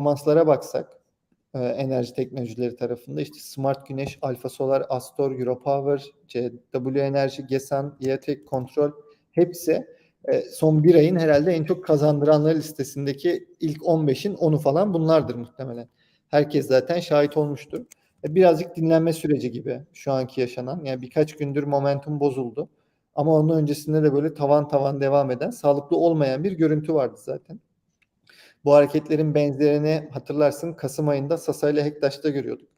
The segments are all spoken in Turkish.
performanslara baksak e, enerji teknolojileri tarafında işte Smart Güneş, Alfa Solar, Astor, Europower, CW Enerji, Gesan, Yetek Kontrol hepsi e, son bir ayın herhalde en çok kazandıranlar listesindeki ilk 15'in 10'u falan bunlardır muhtemelen. Herkes zaten şahit olmuştur. E, birazcık dinlenme süreci gibi şu anki yaşanan. Yani birkaç gündür momentum bozuldu. Ama onun öncesinde de böyle tavan tavan devam eden, sağlıklı olmayan bir görüntü vardı zaten. Bu hareketlerin benzerini hatırlarsın Kasım ayında Sasa ile Hektaş'ta görüyorduk.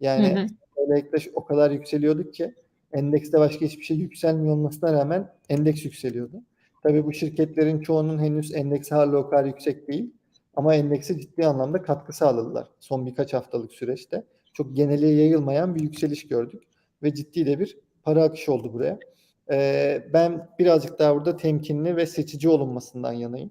Yani Hı hı. Sasa ile Hektaş o kadar yükseliyorduk ki endekste başka hiçbir şey yükselmiyor olmasına rağmen endeks yükseliyordu. Tabii bu şirketlerin çoğunun henüz endeksi hala o kadar yüksek değil. Ama endekse ciddi anlamda katkı sağladılar son birkaç haftalık süreçte. Çok geneliğe yayılmayan bir yükseliş gördük. Ve ciddi de bir para akışı oldu buraya. Ee, ben birazcık daha burada temkinli ve seçici olunmasından yanayım.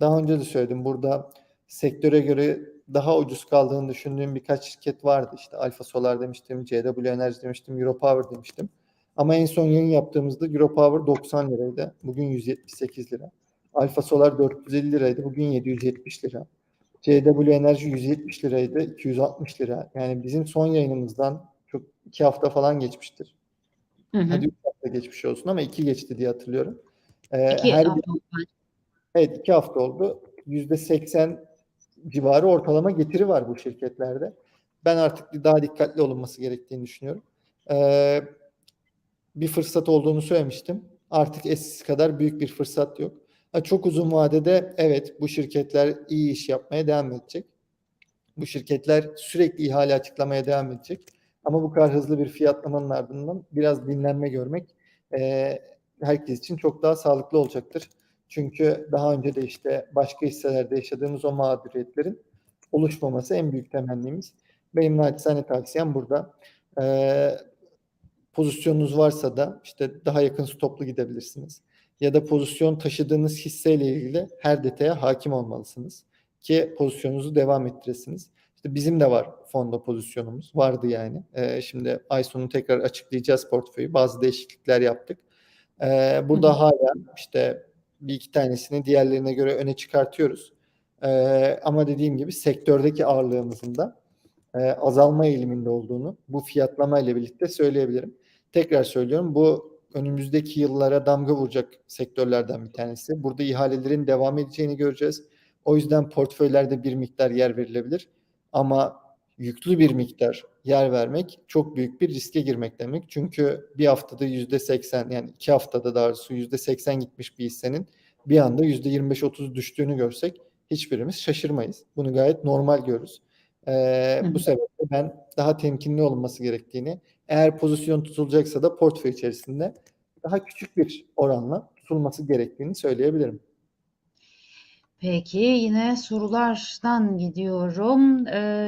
Daha önce de söyledim burada sektöre göre daha ucuz kaldığını düşündüğüm birkaç şirket vardı. İşte Alfa Solar demiştim, CW Enerji demiştim, Europower demiştim. Ama en son yayın yaptığımızda Europower 90 liraydı. Bugün 178 lira. Alfa Solar 450 liraydı. Bugün 770 lira. CW Enerji 170 liraydı. 260 lira. Yani bizim son yayınımızdan çok iki hafta falan geçmiştir. Hı hı. Hadi üç hafta geçmiş olsun ama iki geçti diye hatırlıyorum. Ee, İki her oldu. Evet iki hafta oldu. Yüzde seksen civarı ortalama getiri var bu şirketlerde. Ben artık daha dikkatli olunması gerektiğini düşünüyorum. Ee, bir fırsat olduğunu söylemiştim. Artık eskisi kadar büyük bir fırsat yok. Çok uzun vadede evet bu şirketler iyi iş yapmaya devam edecek. Bu şirketler sürekli ihale açıklamaya devam edecek. Ama bu kadar hızlı bir fiyatlamanın ardından biraz dinlenme görmek e, herkes için çok daha sağlıklı olacaktır. Çünkü daha önce de işte başka hisselerde yaşadığımız o mağduriyetlerin oluşmaması en büyük temennimiz. Benim naçizane tavsiyem burada. Ee, pozisyonunuz varsa da işte daha yakın stoplu gidebilirsiniz. Ya da pozisyon taşıdığınız hisseyle ilgili her detaya hakim olmalısınız ki pozisyonunuzu devam ettiresiniz. İşte bizim de var fonda pozisyonumuz. Vardı yani. Ee, şimdi ay sonu tekrar açıklayacağız portföyü. Bazı değişiklikler yaptık. Ee, burada Hı hala işte bir iki tanesini diğerlerine göre öne çıkartıyoruz. Ee, ama dediğim gibi sektördeki ağırlığımızın da e, azalma eğiliminde olduğunu bu fiyatlama ile birlikte söyleyebilirim. Tekrar söylüyorum bu önümüzdeki yıllara damga vuracak sektörlerden bir tanesi. Burada ihalelerin devam edeceğini göreceğiz. O yüzden portföylerde bir miktar yer verilebilir. Ama yüklü bir miktar yer vermek çok büyük bir riske girmek demek. Çünkü bir haftada yüzde seksen yani iki haftada daha yüzde seksen gitmiş bir hissenin bir anda yüzde yirmi beş otuz düştüğünü görsek hiçbirimiz şaşırmayız. Bunu gayet normal görürüz. Ee, bu sebeple ben daha temkinli olunması gerektiğini, eğer pozisyon tutulacaksa da portföy içerisinde daha küçük bir oranla tutulması gerektiğini söyleyebilirim. Peki yine sorulardan gidiyorum. Ee,